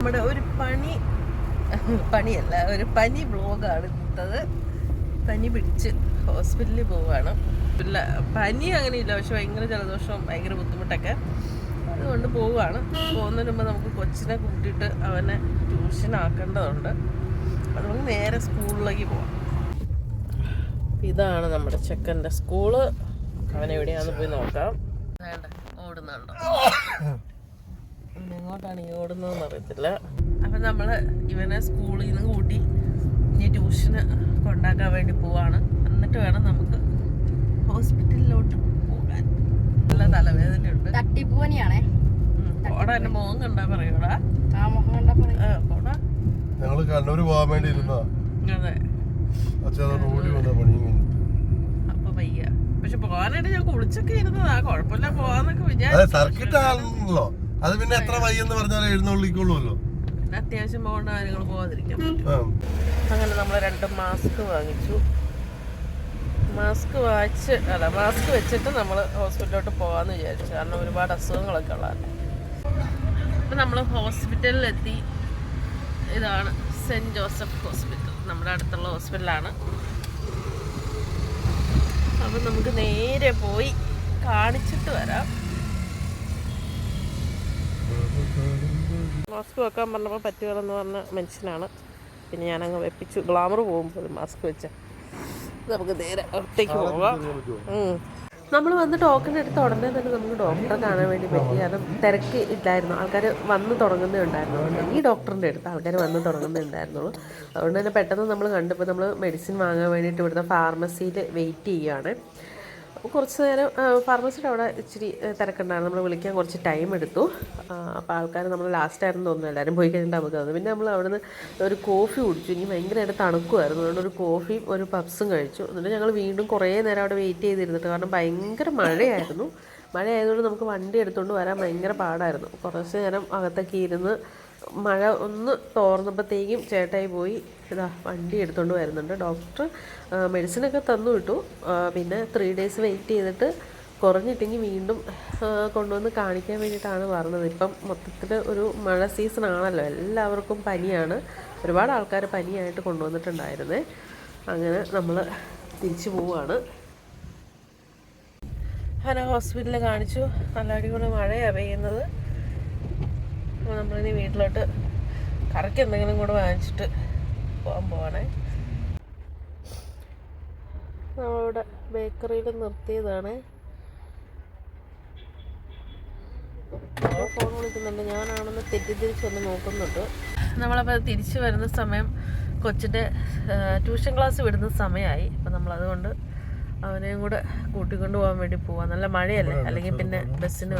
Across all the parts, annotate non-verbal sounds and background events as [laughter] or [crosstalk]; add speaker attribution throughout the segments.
Speaker 1: നമ്മുടെ ഒരു പണി പണിയല്ല ഒരു പനി ബ്ലോഗാണ് ഇട്ടത്. പനി പിടിച്ച് ഹോസ്പിറ്റലിൽ പോവാണ്. ഇല്ല പനി അങ്ങനെയില്ല പക്ഷെ ഭയങ്കര ജലദോഷവും ഭയങ്കര ബുദ്ധിമുട്ടൊക്കെ. അതുകൊണ്ട് പോവുകയാണ് പോകുന്നതിന് മുമ്പ് നമുക്ക് കൊച്ചിനെ കൂട്ടിയിട്ട് അവനെ ട്യൂഷൻ ആക്കേണ്ടതുണ്ട്. അത് നമുക്ക് നേരെ സ്കൂളിലേക്ക് പോവാം. ഇതാണ് നമ്മുടെ ചെക്കന്റെ സ്കൂൾ. അവനെവിടെയാണെന്ന് പോയി നോക്കാം. വേണ്ട ഓടുന്നുണ്ടോ? [laughs] എങ്ങോട്ടാണ് ഈ ഓടുന്നതെന്ന് അറിയത്തില്ല. അപ്പം നമ്മൾ ഇവനെ സ്കൂളിൽ നിന്ന് കൂട്ടി ഇനി ട്യൂഷന് കൊണ്ടാക്കാൻ വേണ്ടി പോവാണ്. എന്നിട്ട് വേണം നമുക്ക് ഹോസ്പിറ്റലിലോട്ട് പോകാൻ. നല്ല തലവേദനയുണ്ട്.
Speaker 2: തട്ടിപ്പൂവനിയാണേ
Speaker 1: ഉം, പോടാ എന്റെ മോഹം കണ്ടാ പറയൂടാ.
Speaker 2: ആ മുഖം കണ്ടാ പറയും.
Speaker 1: പോടാ.
Speaker 3: ഞങ്ങൾ കണ്ണൂര് പോകാൻ വേണ്ടി ഇരുന്നതാ.
Speaker 1: അതെ. അപ്പൊ വയ്യ. പക്ഷെ പോകാനായിട്ട് ഞാൻ കുളിച്ചൊക്കെ ഇരുന്നതാ. കുഴപ്പമില്ല പോവാന്നൊക്കെ വിചാരിച്ചു.
Speaker 3: സർക്കിട്ട് ആണല്ലോ അത് പിന്നെ എത്ര വയ്യെന്ന് പറഞ്ഞാൽ എഴുന്നള്ളിക്കൊള്ളുമല്ലോ
Speaker 1: അത്യാവശ്യം പോകേണ്ട കാര്യങ്ങൾ
Speaker 3: പോകാതിരിക്കാം
Speaker 1: അങ്ങനെ നമ്മൾ രണ്ട് മാസ്ക് വാങ്ങിച്ചു. മാസ്ക് വാങ്ങിച്ച് അല്ല മാസ്ക് വെച്ചിട്ട് നമ്മൾ ഹോസ്പിറ്റലിലോട്ട് പോകാമെന്ന് വിചാരിച്ചു. കാരണം ഒരുപാട് അസുഖങ്ങളൊക്കെ ഉള്ളതല്ലേ അപ്പം നമ്മൾ ഹോസ്പിറ്റലിൽ എത്തി ഇതാണ് സെന്റ് ജോസഫ് ഹോസ്പിറ്റൽ. നമ്മുടെ അടുത്തുള്ള ഹോസ്പിറ്റലാണ്. അപ്പം നമുക്ക് നേരെ പോയി കാണിച്ചിട്ട് വരാം. മാസ്ക് വെക്കാൻ പറഞ്ഞപ്പോൾ പറ്റുകയെന്ന് പറഞ്ഞ മനുഷ്യനാണ്. പിന്നെ ഞാനങ്ങ് വെപ്പിച്ചു. ഗ്ലാമർ പോകുമ്പോൾ മാസ്ക് വെച്ച. നമുക്ക് നേരെ ഒറ്റയ്ക്ക് പോവാം നമ്മൾ വന്ന് ടോക്കൺ എടുത്ത ഉടനെ തന്നെ നമുക്ക് ഡോക്ടറെ കാണാൻ വേണ്ടി പറ്റി. കാരണം തിരക്ക് ഇല്ലായിരുന്നു. ആൾക്കാർ വന്ന് തുടങ്ങുന്നേ ഉണ്ടായിരുന്നുള്ളൂ. ഈ ഡോക്ടറിന്റെ അടുത്ത് ആൾക്കാർ വന്ന് തുടങ്ങുന്നേ ഉണ്ടായിരുന്നുള്ളൂ. അതുകൊണ്ട് തന്നെ പെട്ടെന്ന് നമ്മൾ കണ്ടപ്പോൾ നമ്മൾ മെഡിസിൻ വാങ്ങാൻ വേണ്ടിയിട്ട് ഇവിടുത്തെ ഫാർമസിയിൽ വെയിറ്റ് ചെയ്യുകയാണ് കുറച്ച് നേരം ഫാർമസിയുടെ അവിടെ ഇച്ചിരി തിരക്കുണ്ടായിരുന്നു. നമ്മൾ വിളിക്കാൻ കുറച്ച് ടൈം എടുത്തു. അപ്പോൾ ആൾക്കാർ നമ്മൾ ലാസ്റ്റ് ആയിരുന്നു തോന്നുന്നു. എല്ലാവരും പോയി കഴിഞ്ഞിട്ട് നമുക്ക് തന്നു പിന്നെ നമ്മൾ അവിടുന്ന് ഒരു കോഫി കുടിച്ചു. ഇനി ഭയങ്കരമായിട്ട് തണുക്കുമായിരുന്നു അതുകൊണ്ട് ഒരു കോഫിയും ഒരു പപ്സും കഴിച്ചു. എന്നിട്ട് ഞങ്ങൾ വീണ്ടും കുറേ നേരം അവിടെ വെയിറ്റ് ചെയ്തിരുന്നിട്ട് കാരണം ഭയങ്കര മഴയായിരുന്നു. മഴയായതുകൊണ്ട് നമുക്ക് വണ്ടി എടുത്തുകൊണ്ട് വരാൻ ഭയങ്കര പാടായിരുന്നു. കുറച്ച് നേരം അകത്തൊക്കെ ഇരുന്ന് മഴ ഒന്ന് തോർന്നപ്പോഴത്തേക്കും ചേട്ടായി പോയി. ഇതാ വണ്ടി എടുത്തുകൊണ്ട് വരുന്നുണ്ട്. ഡോക്ടർ മെഡിസിനൊക്കെ തന്നു വിട്ടു. പിന്നെ ത്രീ ഡേയ്സ് വെയിറ്റ് ചെയ്തിട്ട് കുറഞ്ഞിട്ടെങ്കിൽ വീണ്ടും കൊണ്ടുവന്ന് കാണിക്കാൻ വേണ്ടിയിട്ടാണ് പറഞ്ഞത്. ഇപ്പം മൊത്തത്തിൽ ഒരു മഴ സീസൺ ആണല്ലോ. എല്ലാവർക്കും പനിയാണ്. ഒരുപാട് ആൾക്കാർ പനിയായിട്ട് കൊണ്ടുവന്നിട്ടുണ്ടായിരുന്നേ. അങ്ങനെ നമ്മൾ തിരിച്ചു പോവുകയാണ് അങ്ങനെ ഹോസ്പിറ്റലിൽ കാണിച്ചു. നല്ല അടിപൊളി മഴയാണ് പെയ്യുന്നത്. അപ്പോൾ നമ്മളിനി വീട്ടിലോട്ട് കറക്കി എന്തെങ്കിലും കൂടെ വാങ്ങിച്ചിട്ട് പോകാൻ പോവാണേ. നമ്മളിവിടെ ബേക്കറിയിൽ നിർത്തിയതാണ്. ഫോൺ വിളിക്കുന്നുണ്ട്. ഞാനാണെന്ന് തെറ്റിദ്ധരിച്ച് ഒന്ന് നോക്കുന്നുണ്ട്. നമ്മളപ്പോൾ തിരിച്ചു വരുന്ന സമയം കൊച്ചിന്റെ ട്യൂഷൻ ക്ലാസ് വിടുന്ന സമയമായി. അപ്പം നമ്മളതുകൊണ്ട് അവനെയും കൂടെ കൂട്ടിക്കൊണ്ട് പോകാൻ വേണ്ടി പോവാ. നല്ല മഴയല്ലേ? അല്ലെങ്കിൽ പിന്നെ ബസ്സിന്.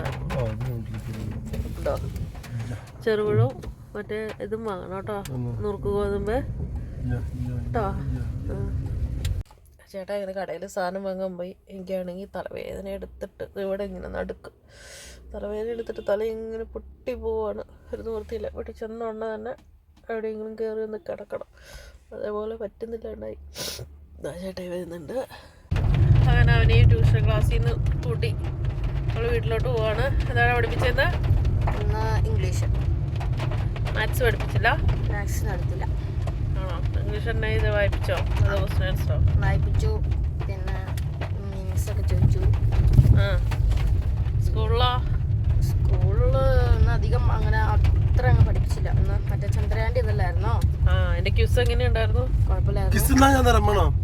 Speaker 1: ഉണ്ടോ? ചെറുപഴവും മറ്റേ ഇതും വാങ്ങണം കേട്ടോ. നുറുക്ക് ഗോതമ്പ്. കേട്ടോ ചേട്ടാ ഇങ്ങനെ കടയിൽ സാധനം വാങ്ങാൻ പോയി. എനിക്കാണെങ്കിൽ തലവേദന എടുത്തിട്ട് ഇവിടെ ഇങ്ങനെ നടുക്ക്. തലവേദന എടുത്തിട്ട് തല ഇങ്ങനെ പൊട്ടി പോവാണ്. ഒരു നിവൃത്തിയില്ല. വീട്ടിൽ ചെന്ന ഉടനെ തന്നെ എവിടെയെങ്കിലും കയറി ഒന്ന് കിടക്കണം. അതേപോലെ പറ്റുന്നില്ല ഉണ്ടായി. ചേട്ടായി വരുന്നുണ്ട്. അങ്ങനെ അവനെയും ട്യൂഷൻ ക്ലാസ്സിൽ നിന്ന് കൂട്ടി. നമ്മൾ വീട്ടിലോട്ട് പോവാണ്. എന്താണ് പഠിപ്പിച്ചത്
Speaker 2: ഇന്ന് ഇംഗ്ലീഷ്.
Speaker 1: മാത്സ് പഠിപ്പിച്ചില്ല?
Speaker 2: മാത്സ് നടത്തില്ല.
Speaker 1: ആണോ? ഇംഗ്ലീഷ് തന്നെ ഇത് വായിപ്പിച്ചോ? അത് ക്വസ്റ്റ്യൻസോ
Speaker 2: വായിപ്പിച്ചു. പിന്നെ മീനിങ്സ് ഒക്കെ ചോദിച്ചു.
Speaker 1: ആ. സ്കൂളിലോ?
Speaker 2: സ്കൂളിൽ ഒന്നും അധികം അങ്ങനെ അത്ര അങ്ങ് പഠിപ്പിച്ചില്ല. ഒന്ന് മറ്റേ ചന്ദ്രയാന്റെ ഇതല്ലായിരുന്നോ
Speaker 1: ആ എന്റെ ക്യൂസ് എങ്ങനെയുണ്ടായിരുന്നു?
Speaker 2: കുഴപ്പമില്ലായിരുന്നു.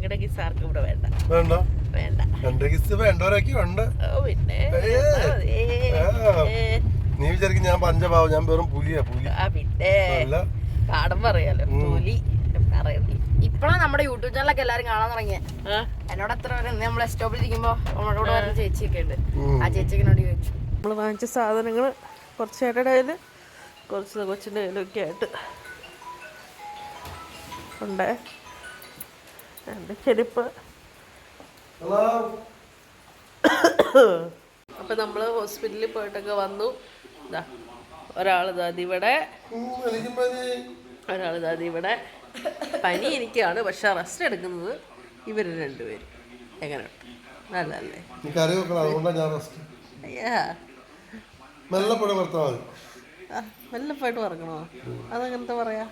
Speaker 1: നിങ്ങളുടെ കിസ് ആർക്കും ഇവിടെ വേണ്ട.
Speaker 3: വേണ്ട.
Speaker 1: വേണ്ട.
Speaker 3: എന്റെ കിസ് വേണ്ടവരൊക്കെ ഉണ്ട്.
Speaker 1: ഓ പിന്നെ.
Speaker 3: നീ വിചാരിക്കും ഞാൻ പഞ്ചഭാവ ഞാൻ വെറും പുലിയാ പുലി.
Speaker 1: ആ പിന്നെ.
Speaker 3: അല്ല. പറയാലോ
Speaker 1: പുലി. അറിയത്തി
Speaker 2: ഇപ്പോഴാണ് നമ്മുടെ യൂട്യൂബ് ചാനലൊക്കെ എല്ലാരും കാണാൻ തുടങ്ങിയത് എന്നോട് അത്ര വരെ നമ്മൾ സ്റ്റോപ്പിൽ ഇരിക്കുമ്പോ നമ്മളോട് പറഞ്ഞ ചേച്ചിയൊക്കെ ഉണ്ട്. ആ ചേച്ചിക്കനോട് ചോദിച്ചു.
Speaker 1: നമ്മൾ വാങ്ങിച്ച സാധനങ്ങൾ കുറച്ച് ചേട്ടയുടെ കയ്യിൽ കുറച്ച് കൊച്ചിന്റെ കയ്യിലൊക്കെ ആയിട്ട് ഉണ്ട്. എന്റെ ചെരുപ്പ്.
Speaker 3: ഹലോ
Speaker 1: അപ്പം നമ്മൾ ഹോസ്പിറ്റലിൽ പോയിട്ടൊക്കെ വന്നു. ഇതാ ഒരാൾ ഇതാ ഇവിടെ. ഒരാൾ ഇതാ ഇവിടെ. പനി എനിക്കാണ് പക്ഷെ റെസ്റ്റ് എടുക്കുന്നത് ഇവർ രണ്ടുപേരും. എങ്ങനെയുണ്ട്? നല്ലല്ലേ മെല്ലപ്പായിട്ട് പറക്കണോ അതെങ്ങനത്തെ പറയാ?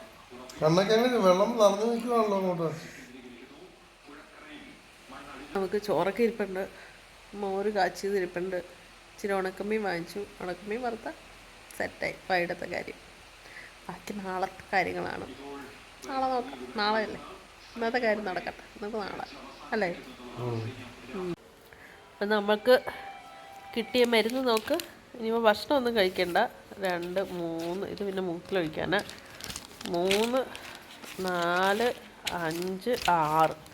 Speaker 3: കണ്ണൊക്കെ വെള്ളം നിറഞ്ഞു നിൽക്കുവാണല്ലോ അങ്ങോട്ട്.
Speaker 1: നമുക്ക് ചോറൊക്കെ ഇരിപ്പുണ്ട്. മോര് കാച്ചിയത് ഇരിപ്പുണ്ട്. ഇച്ചിരി ഉണക്കമ്മീൻ വാങ്ങിച്ചു. ഉണക്കമ്മീൻ വറുത്ത സെറ്റായി. വൈകിട്ടത്തെ കാര്യം. ബാക്കി നാളത്തെ കാര്യങ്ങളാണ്. നാളെ നോക്കാം. നാളെ അല്ലേ? ഇന്നത്തെ കാര്യം നടക്കട്ടെ. നമുക്ക് നാളെ. അല്ലേ? അപ്പം നമുക്ക് കിട്ടിയ മരുന്ന് നോക്ക്. ഇനിയിപ്പോൾ ഭക്ഷണമൊന്നും കഴിക്കണ്ട. രണ്ട് മൂന്ന്. ഇത് പിന്നെ മൂക്കിലൊഴിക്കാന്. മൂന്ന് നാല് അഞ്ച് ആറ്.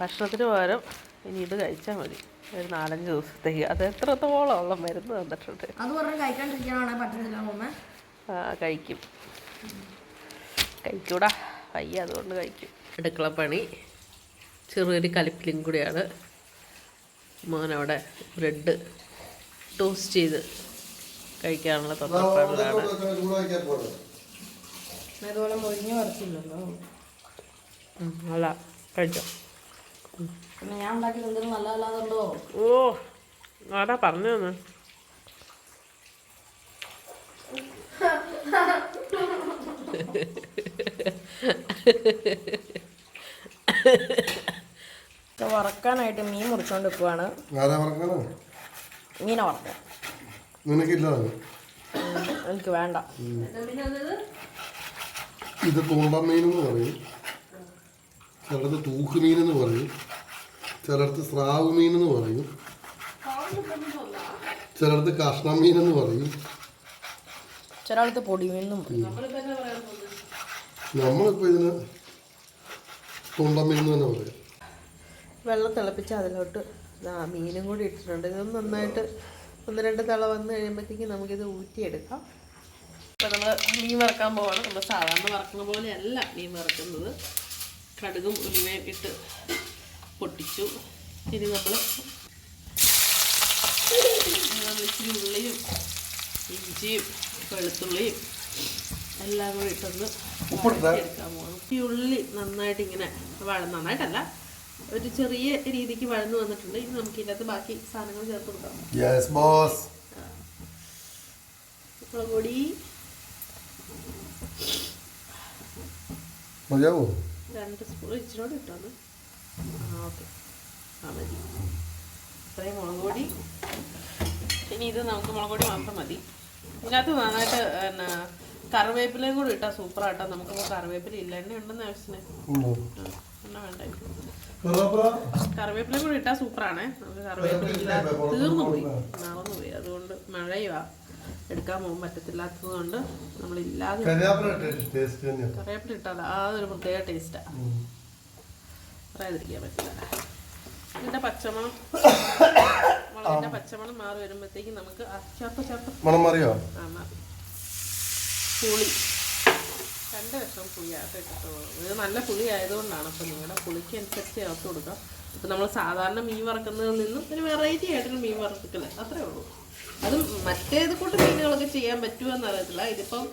Speaker 1: ഭക്ഷണത്തിന് പകരം ഇനി ഇത് കഴിച്ചാൽ മതി. ഒരു നാലഞ്ച് ദിവസത്തേക്ക്. അത് എത്രത്തോളം ഉള്ള മരുന്ന് തന്നിട്ടുണ്ട്.
Speaker 2: അത് പറഞ്ഞ് കഴിക്കാണ്ടിരിക്കാനാണ് പറ്റുന്നില്ല
Speaker 1: ആ, കഴിക്കും. കഴിക്കൂടാ. വയ്യ അതുകൊണ്ട് കഴിക്കും. അടുക്കള പണി. ചെറിയൊരു കലിപ്പിലും കൂടിയാണ്. മോനവിടെ ബ്രെഡ് ടോസ്റ്റ് ചെയ്ത് കഴിക്കാനുള്ള തന്ത്രപ്പാടിലാണ്.
Speaker 2: വരച്ചില്ലല്ലോ
Speaker 1: ഉം, അല്ല കഴിച്ചോ?
Speaker 2: പിന്നെ ഞാൻ ഉണ്ടാക്കി എന്തെങ്കിലും നല്ലതല്ലാതുണ്ടോ?
Speaker 1: ഓ ആരാ പറഞ്ഞു തന്നെ.
Speaker 2: വറക്കാനായിട്ട് മീൻ മുറിച്ചോണ്ട് വെക്കുവാണ്
Speaker 3: മീന പറഞ്ഞാണ്
Speaker 2: മീനെ വറക്കാം.
Speaker 3: നിനക്കില്ല.
Speaker 2: എനിക്ക് വേണ്ട.
Speaker 3: ഇത് തൂണ്ടമീൻ എന്ന് പറയും. ചിലടത്ത് തൂക്ക് മീൻ എന്ന് പറയും. ചിലടത്ത് സ്രാവ് മീൻ എന്ന് പറയും. ചിലടത്ത് കഷ്ണം മീൻ എന്ന് പറയും.
Speaker 2: ചിലടത്ത് പൊടി മീനും
Speaker 3: നമ്മളിപ്പോൾ ഇതിന് തുണ്ടമീൻ എന്ന് തന്നെ പറയും.
Speaker 1: വെള്ളം തിളപ്പിച്ച് അതിലോട്ട് മീനും കൂടി ഇട്ടിട്ടുണ്ട്. ഇത് നന്നായിട്ട് ഒന്ന് രണ്ട് തള വന്ന് കഴിയുമ്പോഴത്തേക്കും നമുക്കിത് ഊറ്റിയെടുക്കാം. അപ്പം നമ്മൾ മീൻ വറക്കാൻ പോവാണ്. നമ്മൾ സാധാരണ വറക്കുന്ന പോലെയല്ല മീൻ വറക്കുന്നത്. കടുകും ഉലുവയും ഇട്ട് പൊട്ടിച്ചു. ഇനി നമ്മൾ ഇച്ചിരി ഉള്ളിയും ഇഞ്ചിയും വെളുത്തുള്ളിയും എല്ലാം കൂടി ഇട്ടൊന്ന്? എടുക്കാൻ പോകണം ഈ ഉള്ളി നന്നായിട്ട് ഇങ്ങനെ വഴ നന്നായിട്ടല്ല ഒരു ചെറിയ രീതിക്ക് വഴന്നു വന്നിട്ടുണ്ട്. ഇനി നമുക്ക് ഇതിനകത്ത് ബാക്കി സാധനങ്ങൾ ചേർത്ത് കൊടുക്കാം. പൊടി.
Speaker 3: മതിയാവോ?
Speaker 1: രണ്ട് സ്പൂൺ ഇച്ചിരി ഇട്ടാണ് ആ ഓക്കെ. ആ മതി. ഇത്രയും മുളക് പൊടി. ഇനി ഇത് നമുക്ക് മുളക് പൊടി മാത്രം മതി. ഇതിനകത്ത് നന്നായിട്ട് എന്നാ കറിവേപ്പിലയും കൂടി ഇട്ടാ സൂപ്പറാട്ടോ നമുക്ക് കറിവേപ്പില ഇല്ല. എണ്ണ ഉണ്ടെന്ന് ആവശ്യത്തിന്. എണ്ണ വേണ്ടായിരിക്കും കറിവേപ്പിലയും കൂടി ഇട്ടാ സൂപ്പറാണ് നമുക്ക് കറിവേപ്പില ഇല്ല തീർന്നു പോയി. മറന്നു പോയി അതുകൊണ്ട് മഴയുവാ. എടുക്കാൻ പോകാൻ പറ്റത്തില്ലാത്തത് കൊണ്ട് നമ്മളില്ലാതെ
Speaker 3: ടേസ്റ്റ് തന്നെയാണ്
Speaker 1: കറിവേപ്പില ഇട്ടാൽ ആ ഒരു പ്രത്യേക ടേസ്റ്റാണ് പറയാതിരിക്കാൻ പറ്റില്ല. ഇതിന്റെ പച്ചമണം മുളകിന്റെ പച്ചമണം മാറി വരുമ്പോഴത്തേക്കും നമുക്ക് ചേർത്ത് ചേർത്ത്
Speaker 3: മണം മാറിയോ?
Speaker 1: ആ മാറി. പുളി. രണ്ട് കഷ്ണം ഇട്ടിട്ടുള്ളൂ ഇത് നല്ല പുളി ആയതുകൊണ്ടാണ് അപ്പോൾ നിങ്ങളുടെ പുളിക്ക് അനുസരിച്ച് ചേർത്ത് കൊടുക്കാം ഇപ്പം നമ്മൾ സാധാരണ മീൻ വറക്കുന്നതിൽ നിന്നും ഒരു വെറൈറ്റി ആയിട്ടൊരു മീൻ വറക്കൽ അത്രേ ഉള്ളൂ. അതും മറ്റേത് കൂട്ട് മീനുകളൊക്കെ ചെയ്യാൻ പറ്റുമോ എന്നറിയത്തില്ല. ഇതിപ്പം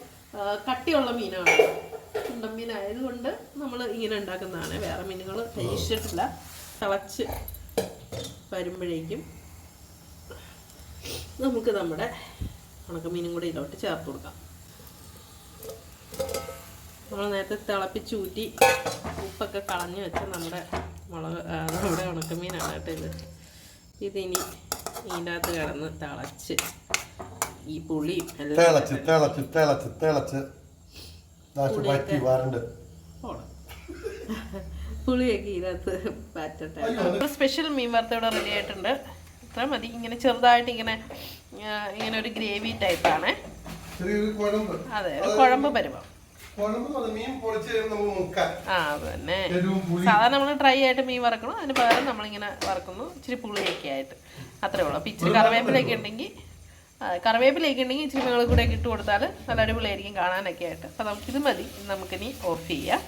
Speaker 1: കട്ടിയുള്ള മീനാണ്. ഉണ്ടമ്മീനായതുകൊണ്ട് നമ്മൾ ഇങ്ങനെ ഉണ്ടാക്കുന്നതാണ്. വേറെ മീനുകൾ പരീക്ഷിച്ചിട്ടില്ല തിളച്ച് വരുമ്പോഴേക്കും നമുക്ക് നമ്മുടെ ഉണക്കമീനും കൂടെ ഇതിലോട്ട് ചേർത്ത് കൊടുക്കാം. നമ്മൾ നേരത്തെ തിളപ്പിച്ചൂറ്റി ഉപ്പൊക്കെ കളഞ്ഞ് വെച്ച നമ്മുടെ മുളക് നമ്മുടെ ഉണക്കമീനാണ് കേട്ടോ ഇത്. ഇതിനി ഇതിന്റെ അകത്ത് കിടന്ന് തിളച്ച് ഈ പുളി
Speaker 3: തിളച്ച് തിളച്ച് തിളച്ച് തിളച്ച്. പറ്റി വരണ്ട്.
Speaker 1: പുളിയൊക്കെ ഇതിനകത്ത് പാറ്റട്ടെ. സ്പെഷ്യൽ മീൻ വറുത്ത ഇവിടെ റെഡി ആയിട്ടുണ്ട്. ഇത്ര മതി. ഇങ്ങനെ ചെറുതായിട്ട് ഇങ്ങനെ ഇങ്ങനെ ഒരു ഗ്രേവി ടൈപ്പാണ് അതെ ഒരു കുഴമ്പ് പരുവം. സാധാരണ നമ്മൾ ഡ്രൈ ആയിട്ട് മീൻ വറക്കണം. അതിന് പകരം നമ്മളിങ്ങനെ വറക്കുന്നു. ഇച്ചിരി പുളിയൊക്കെ ആയിട്ട്. അത്രേ ഉള്ളൂ. അപ്പം ഇച്ചിരി കറിവേപ്പിലൊക്കെ ഉണ്ടെങ്കിൽ ആ, കറിവേപ്പിലൊക്കെ ഉണ്ടെങ്കിൽ ഇച്ചിരി മുളക് കൂടെ ഇട്ട് കൊടുത്താൽ നല്ല അടിപൊളിയായിരിക്കും കാണാനൊക്കെ ആയിട്ട്. അപ്പം ഇത് മതി. നമുക്ക് ഇനി ഓഫ് ചെയ്യാം.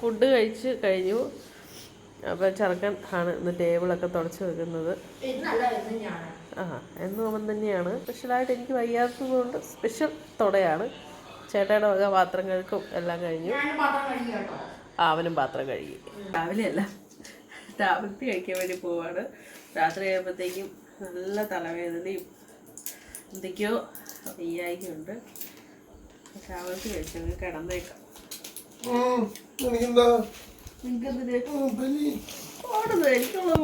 Speaker 1: ഫുഡ് കഴിച്ച് കഴിഞ്ഞു. അപ്പം ചെറുക്കൻ ആണ് ഇന്ന് ടേബിളൊക്കെ തുടച്ച് വെക്കുന്നത്. ആ എന്നും അവൻ തന്നെയാണ്. സ്പെഷ്യലായിട്ട് എനിക്ക് വയ്യാത്തത് കൊണ്ട് സ്പെഷ്യൽ തുടയാണ്. ചേട്ടയുടെ വക പാത്രം കഴുക്കും എല്ലാം കഴിഞ്ഞു. അവനും പാത്രം കഴുകി രാവിലെ അല്ല രാവിലത്തെ കഴിക്കാൻ വേണ്ടി പോവാണ്. രാത്രി ആയപ്പോഴത്തേക്കും നല്ല തലവേദനയും എന്തൊക്കെയോ വയ്യായികയുണ്ട്. രാവിലത്തെ കഴിച്ചു കിടന്നേക്കാം. ഓടുന്നു എനിക്കുള്ള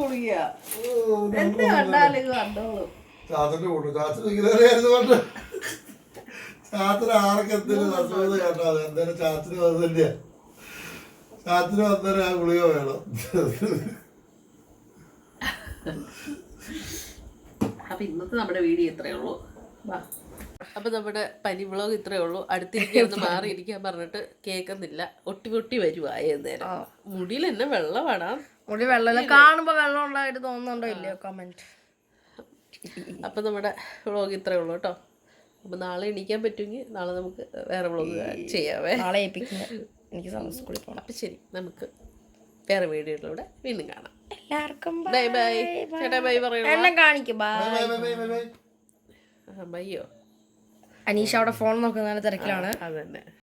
Speaker 1: കണ്ടാലും കണ്ടോളൂ.
Speaker 3: ചാത്തന്റെ കൂട്ടു ചാത്തന് ആർക്ക് എന്തെങ്കിലും അസുഖം കേട്ടോ. എന്തായാലും ചാത്തിന് വന്നില്ല ചാത്തിന് വന്നേരം ആ ഗുളിക വേണം.
Speaker 1: അപ്പൊ ഇന്നത്തെ നമ്മുടെ വീഡിയോ ഇത്രയേ ഉള്ളൂ. വാ. അപ്പൊ നമ്മുടെ പനി വ്ളോഗ് ഇത്രയേ ഉള്ളൂ. മാറി ഇരിക്കാൻ പറഞ്ഞിട്ട് കേൾക്കുന്നില്ല. ഒട്ടി ഒട്ടി വരുവായ നേരം മുടിയിൽ എന്നെ വെള്ളമാണ്
Speaker 2: മുടി വെള്ളം കാണുമ്പോ വെള്ളം ഉണ്ടായിട്ട് തോന്നുന്നുണ്ടോ ഇല്ലയോ? കമന്റ്
Speaker 1: അപ്പൊ നമ്മുടെ വ്ളോഗ് ഇത്രയേ ഉള്ളൂ കേട്ടോ. അപ്പം നാളെ എണീക്കാൻ പറ്റുമെങ്കിൽ നാളെ നമുക്ക് വേറെ വ്ളോഗ് ചെയ്യാവേ.
Speaker 2: നാളെ എനിക്ക് സ്കൂളിൽ പോകണം
Speaker 1: അപ്പം ശരി നമുക്ക് വേറെ വീഡിയോയിലൂടെ വീണ്ടും കാണാം.
Speaker 2: എല്ലാവർക്കും
Speaker 1: ബൈ ബൈ. ചേട്ടാ ബൈ പറയാം.
Speaker 2: എന്നെ കാണിക്കും bye
Speaker 3: bye, bye, bye, bye, bye.
Speaker 1: ആ,
Speaker 2: അനീഷ അവിടെ ഫോൺ നോക്കുന്ന തിരക്കിലാണ്.
Speaker 1: അതന്നെ.